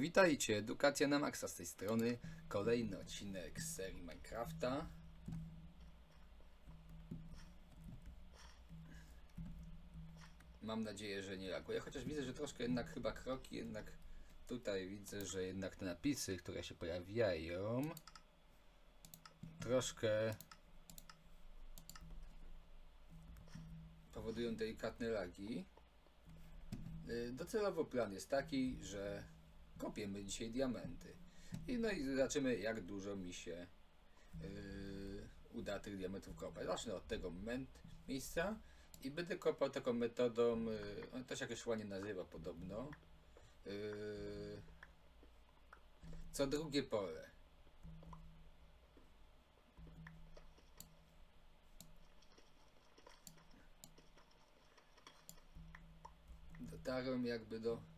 Witajcie, Edukacja na Maxa z tej strony. Kolejny odcinek z serii Minecrafta. Mam nadzieję, że nie laguje, chociaż widzę, że troszkę jednak chyba kroki, jednak tutaj widzę, że jednak te napisy, które się pojawiają, troszkę powodują delikatne lagi. Y, Docelowo plan jest taki, że kopiemy dzisiaj diamenty. I no i zobaczymy jak dużo mi się yy, uda tych diamentów kopać. Zacznę od tego moment, miejsca i będę kopał taką metodą, yy, to się jakoś ładnie nazywa podobno. Yy, co drugie pole. Dotarłem jakby do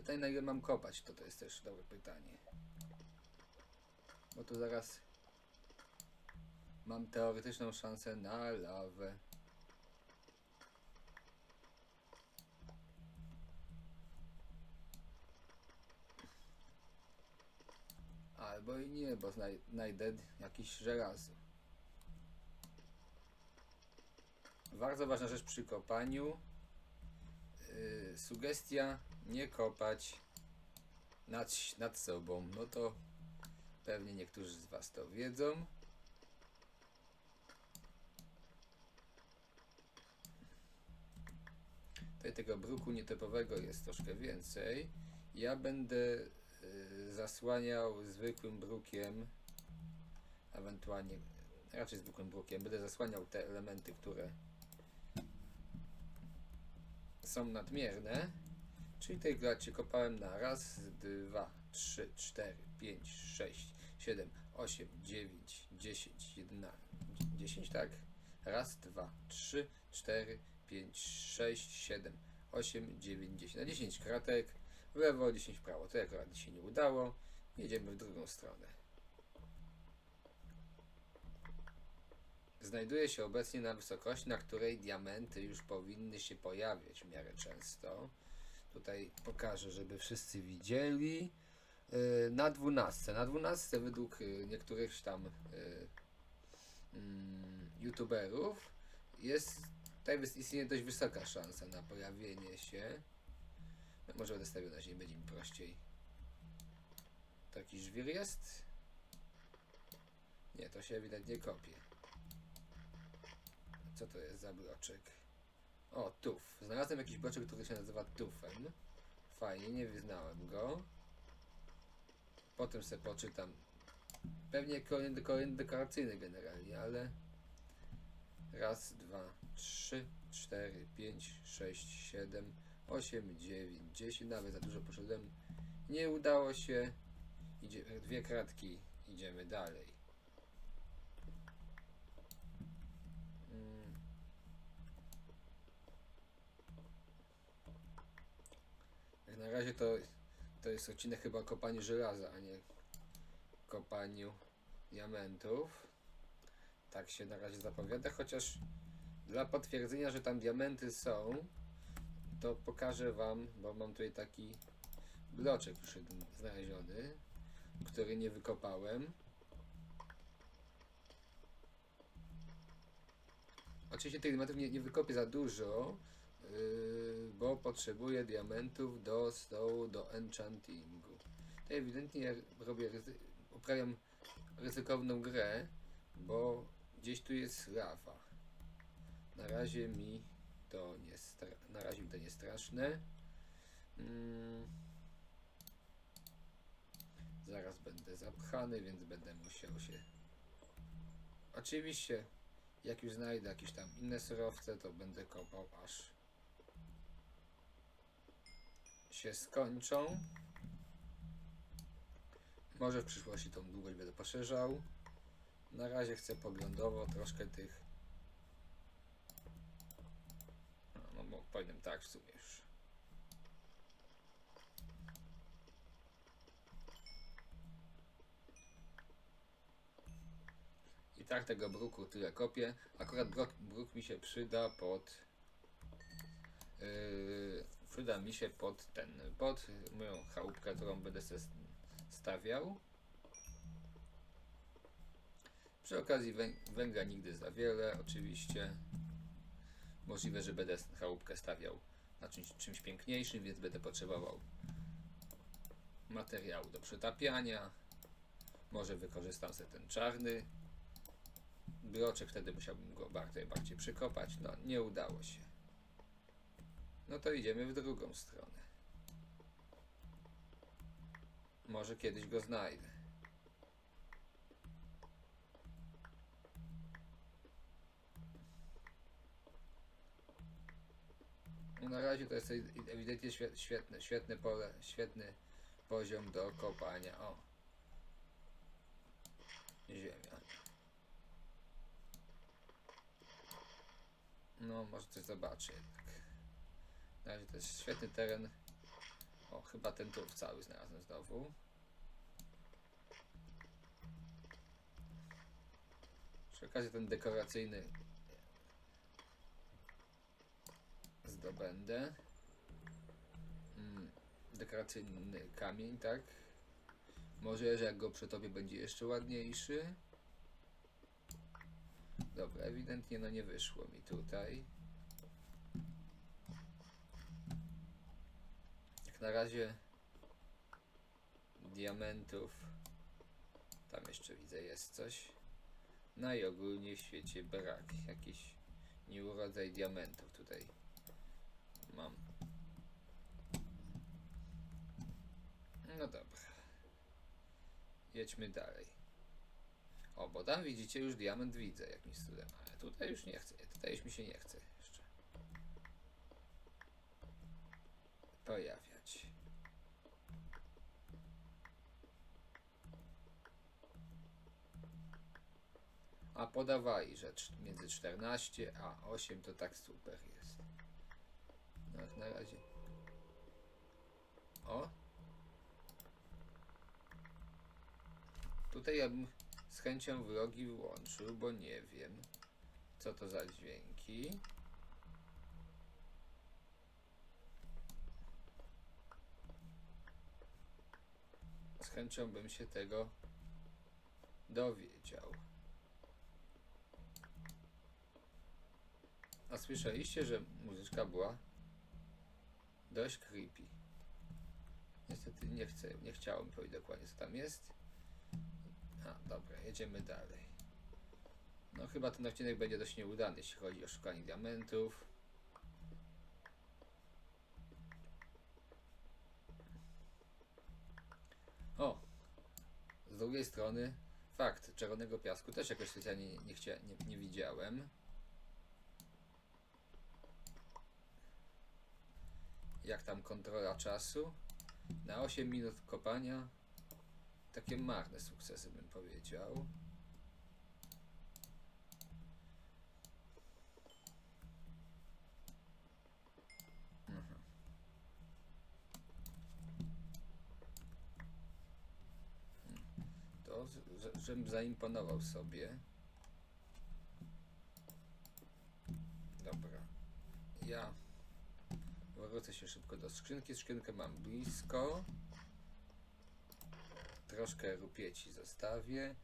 Pytanie na ile mam kopać, to to jest też dobre pytanie. Bo tu zaraz mam teoretyczną szansę na lawę. Albo i nie, bo znaj- znajdę jakiś żelazo. Bardzo ważna rzecz przy kopaniu. Yy, sugestia nie kopać nad, nad sobą. No to pewnie niektórzy z Was to wiedzą. Tutaj tego bruku nietypowego jest troszkę więcej. Ja będę y, zasłaniał zwykłym brukiem, ewentualnie raczej zwykłym brukiem. Będę zasłaniał te elementy, które są nadmierne. Czyli tej gracie kopałem na raz, dwa, trzy, cztery, pięć, sześć, siedem, osiem, dziewięć, dziesięć, jedna, dziesięć, tak? Raz, dwa, trzy, cztery, pięć, sześć, siedem, osiem, dziewięć, dziesięć. Na dziesięć kratek, w lewo, dziesięć w prawo. To akurat się nie udało. Jedziemy w drugą stronę. Znajduje się obecnie na wysokości, na której diamenty już powinny się pojawiać w miarę często. Tutaj pokażę, żeby wszyscy widzieli. Yy, Na 12. Na 12 według yy, niektórych tam yy, mm, youtuberów jest tutaj istnieje dość wysoka szansa na pojawienie się. No, może będę stawiał na ziemi, będzie mi prościej. Taki żwir jest? Nie, to się ewidentnie kopie. Co to jest za bloczek? O, tuf. Znalazłem jakiś bloczek, który się nazywa tufem. Fajnie, nie wyznałem go. Potem sobie poczytam. Pewnie kolejny, kolejny dekoracyjny generalnie, ale... Raz, dwa, trzy, cztery, pięć, sześć, siedem, osiem, dziewięć, dziesięć. Nawet za dużo poszedłem. Nie udało się. Idzie, dwie kratki. Idziemy dalej. Na razie to, to jest odcinek chyba o kopaniu żelaza, a nie kopaniu diamentów. Tak się na razie zapowiada, chociaż dla potwierdzenia, że tam diamenty są, to pokażę wam, bo mam tutaj taki bloczek już znaleziony, który nie wykopałem. Oczywiście tych diamentów nie, nie wykopię za dużo, bo potrzebuję diamentów do stołu do enchantingu. To ewidentnie ja robię, uprawiam ryzykowną grę, bo gdzieś tu jest lawa. Na razie mi to nie na razie mi to nie straszne. Mm. Zaraz będę zapchany, więc będę musiał się. Oczywiście jak już znajdę jakieś tam inne surowce, to będę kopał aż się skończą. Może w przyszłości tą długość będę poszerzał. Na razie chcę poglądowo troszkę tych. No, no bo powiem tak w sumie już. I tak tego bruku tyle kopię. Akurat brok, bruk mi się przyda pod yy, przyda mi się pod ten, pod moją chałupkę, którą będę se stawiał. Przy okazji węg węgla nigdy za wiele, oczywiście. Możliwe, że będę chałupkę stawiał na czymś, czymś piękniejszym, więc będę potrzebował materiału do przetapiania. Może wykorzystam sobie ten czarny broczek, wtedy musiałbym go bardziej, bardziej przykopać. No, nie udało się. No to idziemy w drugą stronę. Może kiedyś go znajdę. No na razie to jest ewidentnie świe- świetne, świetne pole, świetny poziom do kopania. O. Ziemia. No, może coś zobaczę jednak. Na razie to jest świetny teren. O, chyba ten tu cały znalazłem znowu. Przy okazji ten dekoracyjny zdobędę. Mm, dekoracyjny kamień, tak? Może, że jak go przy tobie będzie jeszcze ładniejszy. Dobra, ewidentnie no nie wyszło mi tutaj. Na razie diamentów tam jeszcze widzę jest coś. No i ogólnie w świecie brak. Jakiś nieurodzaj diamentów tutaj mam. No dobra. Jedźmy dalej. O, bo tam widzicie już diament widzę jakimś cudem, ale tutaj już nie chcę. Tutaj już mi się nie chce jeszcze pojawiać. A podawali, że między 14 a 8 to tak super jest. No jak na razie. O! Tutaj ja bym z chęcią vlogi wyłączył, bo nie wiem co to za dźwięki. Z chęcią bym się tego dowiedział. A słyszeliście, że muzyczka była dość creepy. Niestety nie chcę, nie chciałem powiedzieć dokładnie co tam jest. A, dobra, jedziemy dalej. No chyba ten odcinek będzie dość nieudany, jeśli chodzi o szukanie diamentów. O! Z drugiej strony fakt, czerwonego piasku też jakoś specjalnie nie, nie, nie, nie widziałem. Jak tam kontrola czasu? Na 8 minut kopania takie marne sukcesy bym powiedział. Mhm. To, żebym zaimponował sobie. Dobra. Ja wrócę się szybko do skrzynki. Skrzynkę mam blisko. Troszkę rupieci zostawię.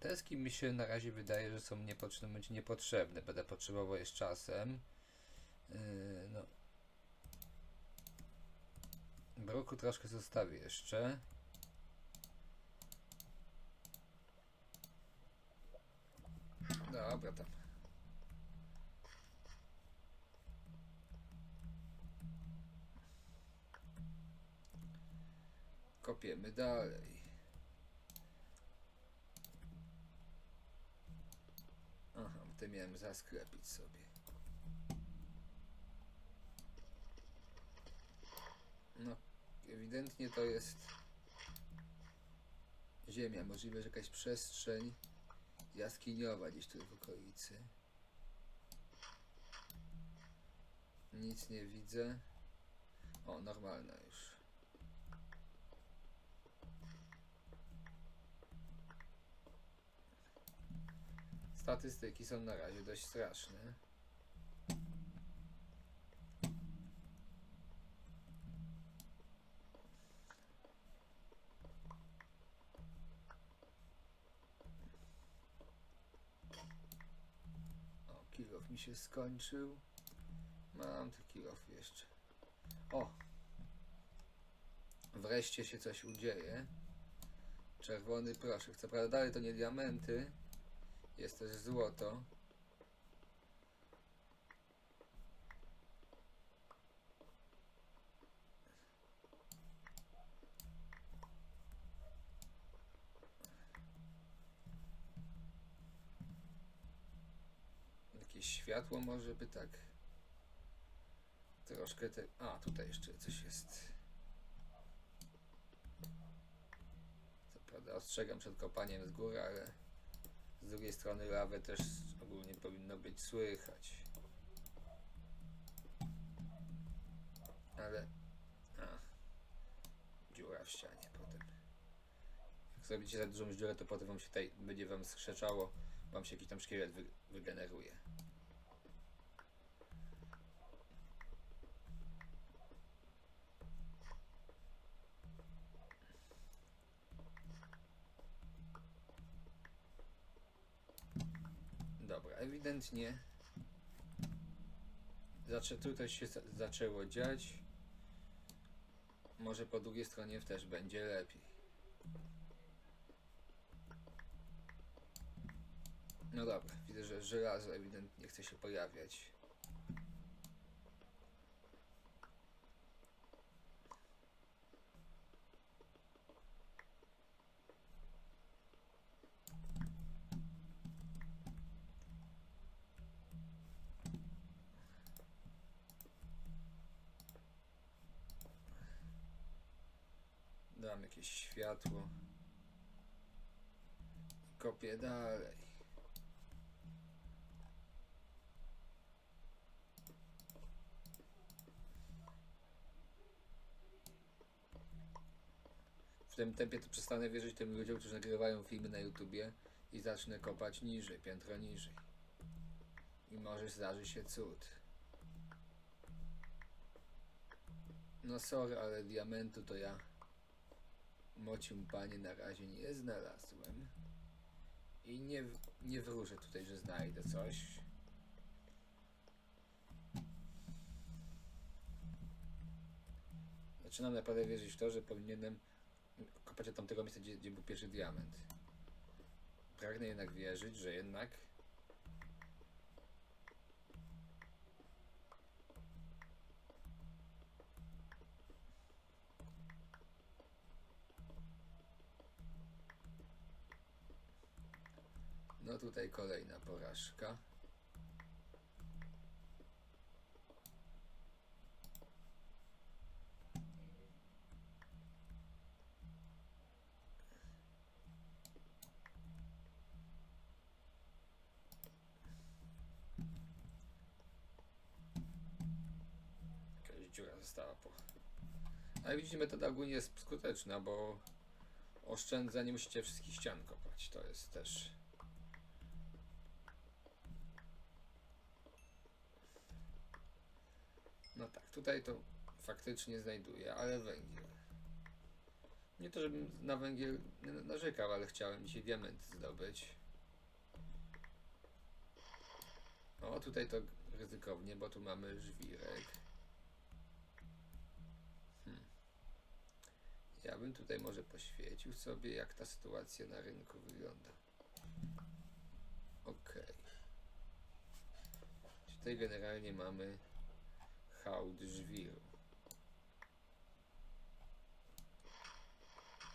Deski mi się na razie wydaje, że są niepotrzebne, będzie niepotrzebne. Będę potrzebował je z czasem. Yy, no. Bruku troszkę zostawię jeszcze. Dobra, tam. Kopiemy dalej. Aha, to miałem zasklepić sobie. No, ewidentnie to jest ziemia. Możliwe, że jakaś przestrzeń jaskiniowa gdzieś tu w okolicy. Nic nie widzę. O, normalna już. Statystyki są na razie dość straszne. O, kilof mi się skończył. Mam te kilof jeszcze. O! Wreszcie się coś udzieje. Czerwony proszek. Co prawda dalej to nie diamenty, jest też złoto. Jakieś światło może by tak. Troszkę te. A, tutaj jeszcze coś jest. Co prawda ostrzegam przed kopaniem z góry, ale drugiej strony lawę też ogólnie powinno być słychać. Ale. A. Dziura w ścianie potem. Jak zrobicie za dużą dziurę, to potem wam się tutaj będzie wam skrzeczało, wam się jakiś tam szkielet wy, wygeneruje. Dobra, ewidentnie zaczę, tutaj się za- zaczęło dziać. Może po drugiej stronie też będzie lepiej. No dobra, widzę, że żelazo ewidentnie chce się pojawiać. Dam jakieś światło. Kopię dalej. W tym tempie to przestanę wierzyć tym ludziom, którzy nagrywają filmy na YouTubie i zacznę kopać niżej, piętro niżej. I może zdarzy się cud. No sorry, ale diamentu to ja mocium panie na razie nie znalazłem. I nie, nie wróżę tutaj, że znajdę coś. Zaczynam naprawdę wierzyć w to, że powinienem kopać od tamtego miejsca, gdzie, gdzie był pierwszy diament. Pragnę jednak wierzyć, że jednak tutaj kolejna porażka. Jakaś dziura została po. Ale widzicie, metoda ogólnie jest skuteczna, bo oszczędza, nie musicie wszystkich ścian kopać. To jest też No tak, tutaj to faktycznie znajduję, ale węgiel. Nie to, żebym na węgiel narzekał, ale chciałem dzisiaj diament zdobyć. O, tutaj to ryzykownie, bo tu mamy żwirek. Hmm. Ja bym tutaj może poświecił sobie, jak ta sytuacja na rynku wygląda. Okej. Tutaj generalnie mamy hałd żwiru.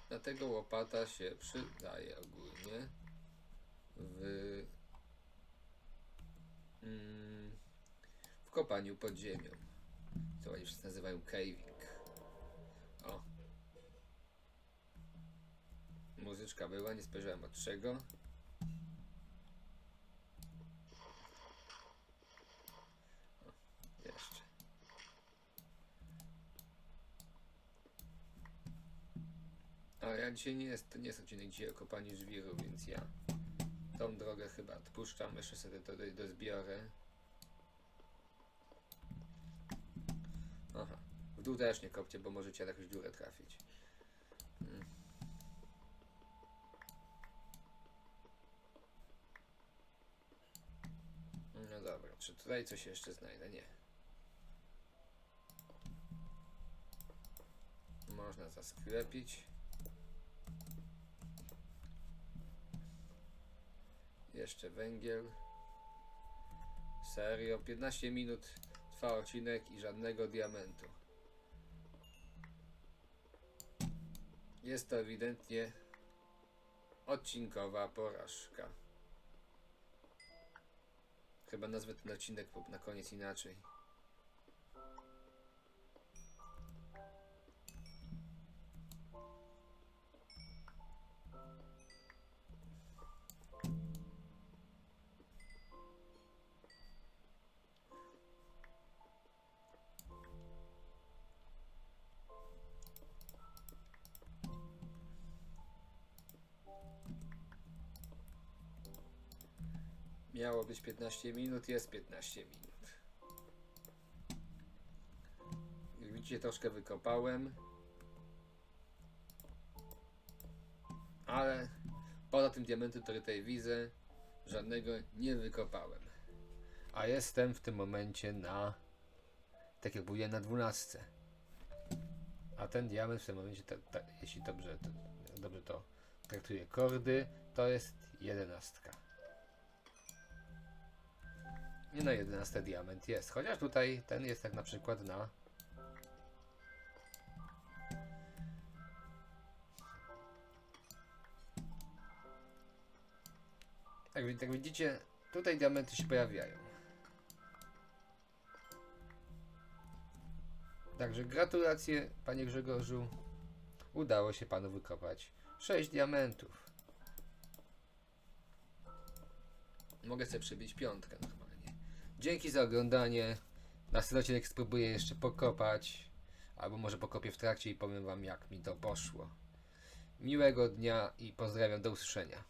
Dlatego łopata się przydaje ogólnie w, mm, w kopaniu pod ziemią. Co oni wszyscy nazywają caving. O. Muzyczka była, nie spojrzałem od czego. O, jeszcze. Ja dzisiaj nie jest, to nie jest odcinek dzisiaj o kopaniu żwiru, więc ja tą drogę chyba odpuszczam, jeszcze sobie to do, dozbiorę. Aha, w dół też nie kopcie, bo możecie na jakąś dziurę trafić. Mm. No dobra, Czy tutaj coś jeszcze znajdę? Nie. Można zasklepić. Jeszcze węgiel. Serio, 15 minut trwa odcinek i żadnego diamentu. Jest to ewidentnie odcinkowa porażka. Chyba nazwę ten odcinek na koniec inaczej. Miało być 15 minut, jest 15 minut. Jak widzicie, troszkę wykopałem. Ale poza tym diamentem, który tutaj widzę, żadnego nie wykopałem. A jestem w tym momencie na, tak jak mówiłem, na 12. A ten diament w tym momencie, ta, ta, jeśli dobrze to, dobrze to traktuje kordy, to jest 11. Nie na 11 diament jest. Chociaż tutaj ten jest tak na przykład na. Jak, jak widzicie, tutaj diamenty się pojawiają. Także gratulacje, panie Grzegorzu. Udało się panu wykopać 6 diamentów. Mogę sobie przybić piątkę normalnie. Dzięki za oglądanie. Następny odcinek spróbuję jeszcze pokopać. Albo może pokopię w trakcie i powiem wam jak mi to poszło. Miłego dnia i pozdrawiam, do usłyszenia.